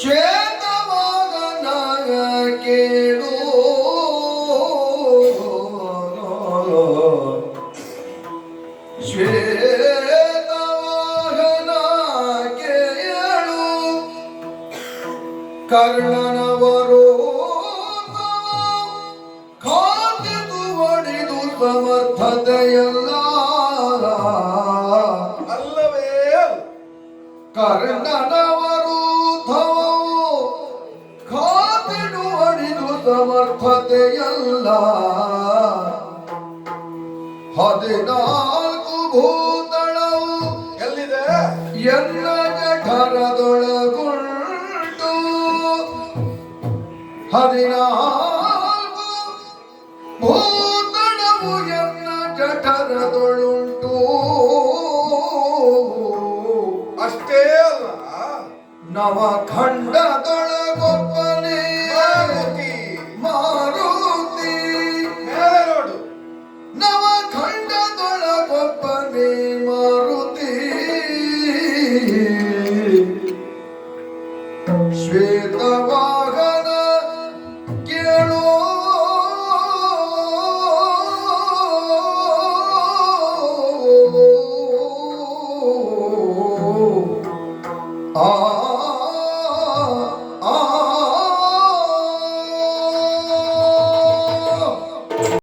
ಶ್ವೇತವಾಗನ ಕೇಳು. ಶ್ವೇತವಾಗನ ಕೇಳು. ಕರ್ಣನವರು ಕಾದಿದು ಒಡಿದು ಸಮರ್ಥತೆಯಲ್ಲ ಅಲ್ಲವೇ ಅಲ್ಲ. ಸಮರ್ಥತೆಯಲ್ಲ ಹದಿನಾಲ್ಕು ಭೂತಳವು ಎಲ್ಲಿದೆ? ಎನ್ನ ಜಠರದೊಳಗುಂಟು ಹದಿನಾಲ್ಕು ಭೂತಳವು ಎನ್ನ ಜಠರದೊಳುಂಟು ಅಷ್ಟೇ ಅಲ್ಲ ನವಖಂಡದೊಳಗೊಬ್ಬನೇ ಶ್ವೇತವಾಹನ ಕೇಳೋ. ಆ